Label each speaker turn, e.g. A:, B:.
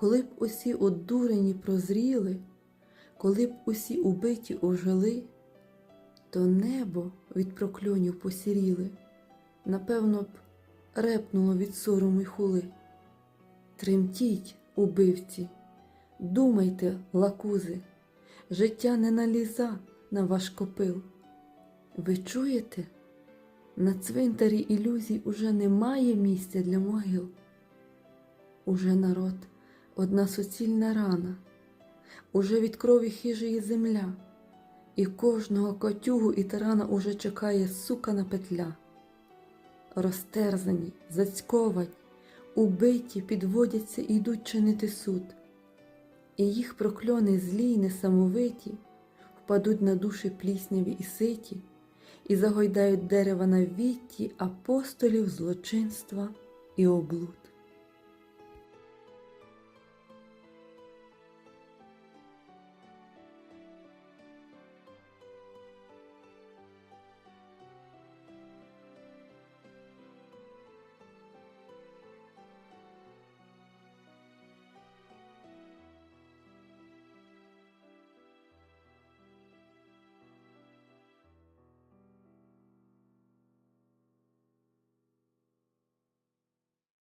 A: Коли б усі одурені прозріли, коли б усі убиті ожили, то небо від прокльонів посіріли, напевно б репнуло від сорому й хули. Тремтіть, убивці, думайте, лакузи, життя не наліза на ваш копил. Ви чуєте? На цвинтарі ілюзій уже немає місця для могил. Уже народ одна суцільна рана, уже від крові хижиє земля, і кожного котюгу і тарана уже чекає сукана петля. Розтерзані, зацьковані, убиті підводяться і йдуть чинити суд, і їх прокльони злі й несамовиті впадуть на душі плісняві і ситі, і загойдають дерева на вітті апостолів злочинства і облуд.